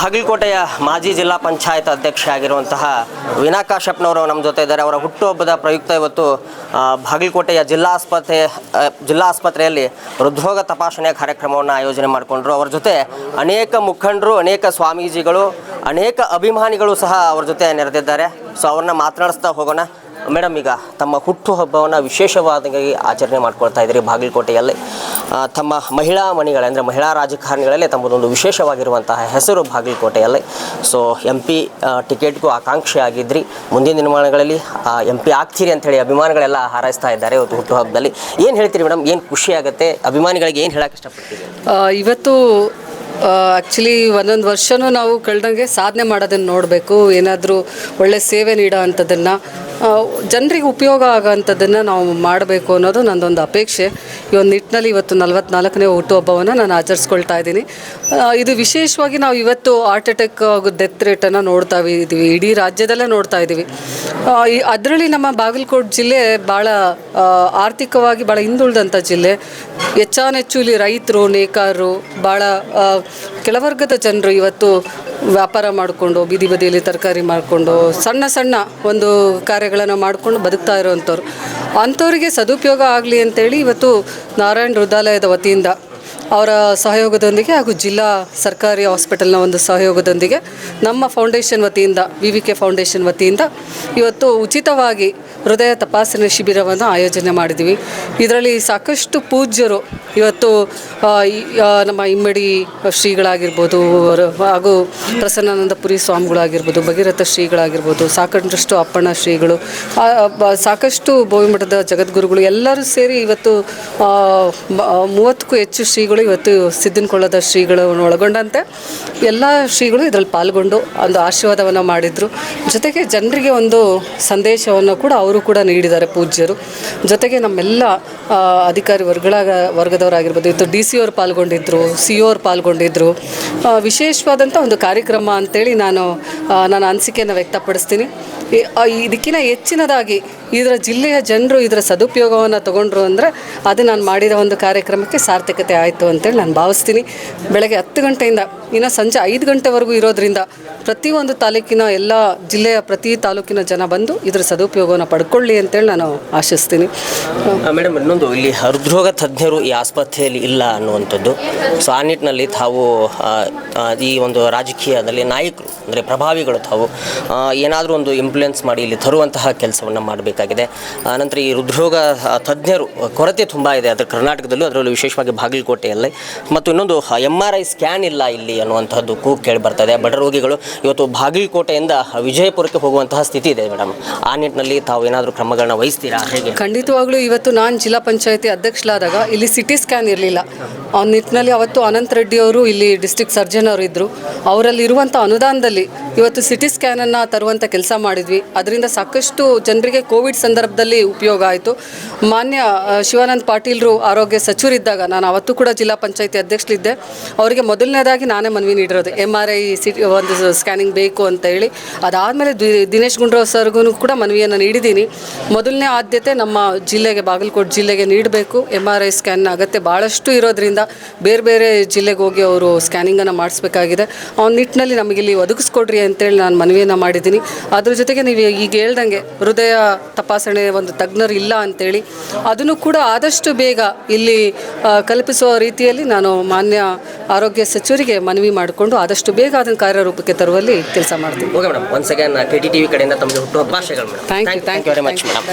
ಬಾಗಲಕೋಟೆಯ ಮಾಜಿ ಜಿಲ್ಲಾ ಪಂಚಾಯತ್ ಅಧ್ಯಕ್ಷ ಆಗಿರುವಂತಹ ಕಾಶ್ಯಪ್ನವರು ನಮ್ಮ ಜೊತೆ ಇದ್ದಾರೆ ಅವರ ಹುಟ್ಟುಹಬ್ಬದ ಪ್ರಯುಕ್ತ ಇವತ್ತು ಬಾಗಲಕೋಟೆಯ ಜಿಲ್ಲಾ ಆಸ್ಪತ್ರೆ ಜಿಲ್ಲಾ ಆಸ್ಪತ್ರೆಯಲ್ಲಿ ಹೃದ್ರೋಗ ತಪಾಸಣೆ ಕಾರ್ಯಕ್ರಮವನ್ನು ಆಯೋಜನೆ ಮಾಡಿಕೊಂಡ್ರು. ಅವರ ಜೊತೆ ಅನೇಕ ಮುಖಂಡರು, ಅನೇಕ ಸ್ವಾಮೀಜಿಗಳು, ಅನೇಕ ಅಭಿಮಾನಿಗಳು ಸಹ ಅವರ ಜೊತೆ ನೆರೆದಿದ್ದಾರೆ. ಸೊ ಅವ್ರನ್ನ ಮಾತನಾಡಿಸ್ತಾ ಹೋಗೋಣ. ಮೇಡಮ್, ಈಗ ತಮ್ಮ ಹುಟ್ಟು ಹಬ್ಬವನ್ನು ವಿಶೇಷವಾಗಿ ಆಚರಣೆ ಮಾಡ್ಕೊಳ್ತಾ ಇದ್ದೀರಿ ಬಾಗಲಕೋಟೆಯಲ್ಲಿ. ತಮ್ಮ ಮಹಿಳಾ ಮಣಿಗಳ, ಅಂದರೆ ಮಹಿಳಾ ರಾಜಕಾರಣಿಗಳಲ್ಲಿ ತಮ್ಮದೊಂದು ವಿಶೇಷವಾಗಿರುವಂತಹ ಹೆಸರು ಬಾಗಲಕೋಟೆಯಲ್ಲಿ. ಸೊ ಎಂ ಪಿ ಟಿಕೆಟ್ಗೂ ಆಕಾಂಕ್ಷೆ ಆಗಿದ್ರಿ ಮುಂದಿನ ದಿನಮಾನಗಳಲ್ಲಿ ಎಂ ಪಿ ಆಗ್ತೀರಿ ಅಂತೇಳಿ ಅಭಿಮಾನಿಗಳೆಲ್ಲ ಹಾರೈಸ್ತಾ ಇದ್ದಾರೆ ಇವತ್ತು ಹುಟ್ಟು ಹಬ್ಬದಲ್ಲಿ ಏನು ಹೇಳ್ತೀರಿ ಮೇಡಮ್? ಏನು ಖುಷಿ ಆಗುತ್ತೆ? ಅಭಿಮಾನಿಗಳಿಗೆ ಏನು ಹೇಳಕ್ಕೆ ಇಷ್ಟಪಡ್ತೀರಿ? ಇವತ್ತು ಆ್ಯಕ್ಚುಲಿ ಒಂದೊಂದು ವರ್ಷನೂ ನಾವು ಕಳೆದಂಗೆ ಸಾಧನೆ ಮಾಡೋದನ್ನು ನೋಡಬೇಕು, ಏನಾದರೂ ಒಳ್ಳೆ ಸೇವೆ ನೀಡೋ ಅಂಥದ್ದನ್ನು ಜನರಿಗೆ ಉಪಯೋಗ ಆಗೋಂಥದ್ದನ್ನು ನಾವು ಮಾಡಬೇಕು ಅನ್ನೋದು ನನ್ನದೊಂದು ಅಪೇಕ್ಷೆ. ಈ ಒಂದು ನಿಟ್ಟಿನಲ್ಲಿ ಇವತ್ತು ನಲವತ್ನಾಲ್ಕನೇ ಹುಟ್ಟುಹಬ್ಬವನ್ನು ನಾನು ಆಚರಿಸ್ಕೊಳ್ತಾ ಇದ್ದೀನಿ. ಇದು ವಿಶೇಷವಾಗಿ ನಾವು ಇವತ್ತು ಹಾರ್ಟ್ ಅಟ್ಯಾಕ್ ಹಾಗೂ ಡೆತ್ ರೇಟನ್ನು ನೋಡ್ತಾ ಇದ್ದೀವಿ ಇಡೀ ರಾಜ್ಯದಲ್ಲೇ ನೋಡ್ತಾ ಇದ್ದೀವಿ ಅದರಲ್ಲಿ ನಮ್ಮ ಬಾಗಲಕೋಟೆ ಜಿಲ್ಲೆ ಭಾಳ ಆರ್ಥಿಕವಾಗಿ ಭಾಳ ಹಿಂದುಳಿದಂಥ ಜಿಲ್ಲೆ. ಹೆಚ್ಚಾನೆಚ್ಚು ಇಲ್ಲಿ ರೈತರು ನೇಕಾರರು ಭಾಳ ಕೆಳವರ್ಗದ ಜನರು ಇವತ್ತು ವ್ಯಾಪಾರ ಮಾಡಿಕೊಂಡು, ಬೀದಿ ಬದಿಯಲ್ಲಿ ತರಕಾರಿ ಮಾಡಿಕೊಂಡು, ಸಣ್ಣ ಸಣ್ಣ ಒಂದು ಕಾರ್ಯಗಳನ್ನು ಮಾಡಿಕೊಂಡು ಬದುಕ್ತಾ ಇರೋವಂಥವ್ರು. ಅಂಥವ್ರಿಗೆ ಸದುಪಯೋಗ ಆಗಲಿ ಅಂತೇಳಿ ಇವತ್ತು ನಾರಾಯಣ ಹೃದಯಾಲಯದ ವತಿಯಿಂದ ಅವರ ಸಹಯೋಗದೊಂದಿಗೆ ಹಾಗೂ ಜಿಲ್ಲಾ ಸರ್ಕಾರಿ ಹಾಸ್ಪಿಟಲ್ನ ಒಂದು ಸಹಯೋಗದೊಂದಿಗೆ ನಮ್ಮ ಫೌಂಡೇಶನ್ ವತಿಯಿಂದ, ವಿ ವಿ ಕೆ ಫೌಂಡೇಶನ್ ವತಿಯಿಂದ ಇವತ್ತು ಉಚಿತವಾಗಿ ಹೃದಯ ತಪಾಸಣೆ ಶಿಬಿರವನ್ನು ಆಯೋಜನೆ ಮಾಡಿದ್ದೀವಿ. ಇದರಲ್ಲಿ ಸಾಕಷ್ಟು ಪೂಜ್ಯರು ಇವತ್ತು ನಮ್ಮ ಇಮ್ಮಡಿ ಶ್ರೀಗಳಾಗಿರ್ಬೋದು ಹಾಗೂ ಹಾಗೂ ಪ್ರಸನ್ನಾನಂದಪುರಿ ಸ್ವಾಮಿಗಳಾಗಿರ್ಬೋದು, ಭಗೀರಥ ಶ್ರೀಗಳಾಗಿರ್ಬೋದು ಸಾಕಷ್ಟು ಅಪ್ಪಣ್ಣ ಶ್ರೀಗಳು ಸಾಕಷ್ಟು ಬೋವಿಮಠದ ಜಗದ್ಗುರುಗಳು ಎಲ್ಲರೂ ಸೇರಿ ಇವತ್ತು ಮೂವತ್ತಕ್ಕೂ ಹೆಚ್ಚು ಶ್ರೀಗಳು ಇವತ್ತು ಸಿದ್ದನಕೊಳ್ಳದ ಶ್ರೀಗಳು ಒಳಗೊಂಡಂತೆ ಎಲ್ಲ ಶ್ರೀಗಳು ಇದರಲ್ಲಿ ಪಾಲ್ಗೊಂಡು ಒಂದು ಆಶೀರ್ವಾದವನ್ನು ಮಾಡಿದರು. ಜೊತೆಗೆ ಜನರಿಗೆ ಒಂದು ಸಂದೇಶವನ್ನು ಕೂಡ ಅವರು ಕೂಡ ನೀಡಿದ್ದಾರೆ ಪೂಜ್ಯರು. ಜೊತೆಗೆ ನಮ್ಮೆಲ್ಲ ಅಧಿಕಾರಿ ವರ್ಗಗಳ ವರ್ಗದವರಾಗಿರ್ಬೋದು, ಇವತ್ತು ಡಿ ಸಿ ಅವರು ಪಾಲ್ಗೊಂಡಿದ್ದರು ಸಿ ಒ ಅವರು ಪಾಲ್ಗೊಂಡಿದ್ದರು ವಿಶೇಷವಾದಂಥ ಒಂದು ಕಾರ್ಯಕ್ರಮ ಅಂತೇಳಿ ನಾನು ನನ್ನ ಅನಿಸಿಕೆಯನ್ನು ವ್ಯಕ್ತಪಡಿಸ್ತೀನಿ. ಇದಕ್ಕಿಂತ ಹೆಚ್ಚಿನದಾಗಿ ಇದರ ಜಿಲ್ಲೆಯ ಜನರು ಇದರ ಸದುಪಯೋಗವನ್ನು ತಗೊಂಡ್ರು ಅಂದರೆ ಅದು ನಾನು ಮಾಡಿದ ಒಂದು ಕಾರ್ಯಕ್ರಮಕ್ಕೆ ಸಾರ್ಥಕತೆ ಆಯಿತು ಅಂತೇಳಿ ನಾನು ಭಾವಿಸ್ತೀನಿ. ಬೆಳಗ್ಗೆ ಹತ್ತು ಗಂಟೆಯಿಂದ ಇನ್ನು ಸಂಜೆ ಐದು ಗಂಟೆವರೆಗೂ ಇರೋದ್ರಿಂದ ಪ್ರತಿಯೊಂದು ತಾಲೂಕಿನ ಎಲ್ಲ ಜಿಲ್ಲೆಯ ಪ್ರತಿ ತಾಲೂಕಿನ ಜನ ಬಂದು ಇದರ ಸದುಪಯೋಗವನ್ನು ಪಡ್ಕೊಳ್ಳಿ ಅಂತೇಳಿ ನಾನು ಆಶಿಸ್ತೀನಿ. ಮೇಡಮ್, ಇನ್ನೊಂದು, ಇಲ್ಲಿ ಹೃದ್ರೋಗ ತಜ್ಞರು ಈ ಆಸ್ಪತ್ರೆಯಲ್ಲಿ ಇಲ್ಲ ಅನ್ನುವಂಥದ್ದು. ಸೊ ಆ ನಿಟ್ಟಿನಲ್ಲಿ ತಾವು ಈ ಒಂದು ರಾಜಕೀಯದಲ್ಲಿ ನಾಯಕರು, ಅಂದರೆ ಪ್ರಭಾವಿಗಳು ತಾವು ಏನಾದರೂ ಒಂದು ಇಂಪ್ಲುಯೆನ್ಸ್ ಮಾಡಿ ಇಲ್ಲಿ ತರುವಂತಹ ಕೆಲಸವನ್ನು ಮಾಡಬೇಕಾಗಿದೆ ಆನಂತರ ಈ ಹೃದ್ರೋಗ ತಜ್ಞರು ಕೊರತೆ ತುಂಬ ಇದೆ ಅದರ ಕರ್ನಾಟಕದಲ್ಲೂ, ಅದರಲ್ಲೂ ವಿಶೇಷವಾಗಿ ಬಾಗಲಕೋಟೆಯಲ್ಲಿ. ಮತ್ತು ಇನ್ನೊಂದು ಎಂ ಆರ್ ಐ ಸ್ಕ್ಯಾನ್ ಇಲ್ಲ ಇಲ್ಲಿ ಅನ್ನುವಂಥದ್ದು ಕೂ ಕೇಳಿ ಬರ್ತದೆ. ಬಡ ರೋಗಿಗಳು ಇವತ್ತು ಬಾಗಲಕೋಟೆಯಿಂದ ವಿಜಯಪುರಕ್ಕೆ ಹೋಗುವಂತಹ ಸ್ಥಿತಿ ಇದೆ ಮೇಡಮ್. ಆ ನಿಟ್ಟಿನಲ್ಲಿ ತಾವು ಏನಾದರೂ ಕ್ರಮಗಳನ್ನ ವಹಿಸ್ತೀರಾ? ಹೇಗೆ? ಖಂಡಿತವಾಗ್ಲೂ ಇವತ್ತು ನಾನು ಜಿಲ್ಲಾ ಪಂಚಾಯತಿ ಅಧ್ಯಕ್ಷಳಾದಾಗ ಇಲ್ಲಿ ಸಿಟಿ ಸ್ಕ್ಯಾನ್ ಇರಲಿಲ್ಲ. ಆ ನಿಟ್ಟಿನಲ್ಲಿ ಅವತ್ತು ಅನಂತ್ ರೆಡ್ಡಿ ಅವರು, ಇಲ್ಲಿ ಡಿಸ್ಟ್ರಿಕ್ಟ್ ಸರ್ಜನ್ ಅವರು ಇದ್ದರು ಅವರಲ್ಲಿ ಇರುವಂಥ ಅನುದಾನದಲ್ಲಿ ಇವತ್ತು ಸಿಟಿ ಸ್ಕ್ಯಾನನ್ನು ತರುವಂಥ ಕೆಲಸ ಮಾಡಿದ್ವಿ. ಅದರಿಂದ ಸಾಕಷ್ಟು ಜನರಿಗೆ ಕೋವಿಡ್ ಸಂದರ್ಭದಲ್ಲಿ ಉಪಯೋಗ ಆಯಿತು. ಮಾನ್ಯ ಶಿವಾನಂದ್ ಪಾಟೀಲ್ರು ಆರೋಗ್ಯ ಸಚಿವರಿದ್ದಾಗ ನಾನು ಅವತ್ತು ಕೂಡ ಜಿಲ್ಲಾ ಪಂಚಾಯತಿ ಅಧ್ಯಕ್ಷರಿದ್ದೆ. ಅವರಿಗೆ ಮೊದಲನೇದಾಗಿ ನಾನೇ ಮನವಿ ನೀಡಿರೋದು. ಎಂ ಆರ್ ಐ ಸಿಟಿ ಒಂದು ಸ್ಕ್ಯಾನಿಂಗ್ ಬೇಕು ಅಂತ ಹೇಳಿ. ಅದಾದಮೇಲೆ ದಿನೇಶ್ ಗುಂಡ್ರಾವ್ ಸರ್ಗೂ ಕೂಡ ಮನವಿಯನ್ನು ನೀಡಿದ್ದೀನಿ. ಮೊದಲನೇ ಆದ್ಯತೆ ನಮ್ಮ ಜಿಲ್ಲೆಗೆ, ಬಾಗಲಕೋಟೆ ಜಿಲ್ಲೆಗೆ ನೀಡಬೇಕು. ಎಂ ಆರ್ ಐ ಸ್ಕ್ಯಾನ್ ಅಗತ್ಯ ಭಾಳಷ್ಟು ಇರೋದ್ರಿಂದ ಬೇರೆ ಬೇರೆ ಜಿಲ್ಲೆಗೆ ಹೋಗಿ ಅವರು ಸ್ಕ್ಯಾನಿಂಗನ್ನು ಮಾಡಿಸ್ಬೇಕಾಗಿದೆ. ಆ ನಿಟ್ಟಿನಲ್ಲಿ ನಮಗೆ ಇಲ್ಲಿ ಒದಗಿಸ್ಕೊಡ್ರಿ ಅಂತೇಳಿ ನಾನು ಮನವಿಯನ್ನು ಮಾಡಿದ್ದೀನಿ. ಅದ್ರ ಜೊತೆಗೆ ನೀವು ಈಗ ಹೇಳ್ದಂಗೆ ಹೃದಯ ತಪಾಸಣೆ ಒಂದು ತಜ್ಞರು ಇಲ್ಲ ಅಂತೇಳಿ ಅದನ್ನು ಕೂಡ ಆದಷ್ಟು ಬೇಗ ಇಲ್ಲಿ ಕಲ್ಪಿಸುವ ರೀತಿಯಲ್ಲಿ ನಾನು ಮಾನ್ಯ ಆರೋಗ್ಯ ಸಚಿವರಿಗೆ ಮನವಿ ಮಾಡಿಕೊಂಡು ಆದಷ್ಟು ಬೇಗ ಅದನ್ನು ಕಾರ್ಯರೂಪಕ್ಕೆ ತರುವಲ್ಲಿ ಕೆಲಸ ಮಾಡ್ತೀನಿ. ಓಕೆ ಮೇಡಮ್ ಒಂದು ಕೆ ಟಿ ವಿ ಕಡೆಯಿಂದ ತಮಗೆ ಹುಟ್ಟುಹಬ್ಬ thank you thank you very much madam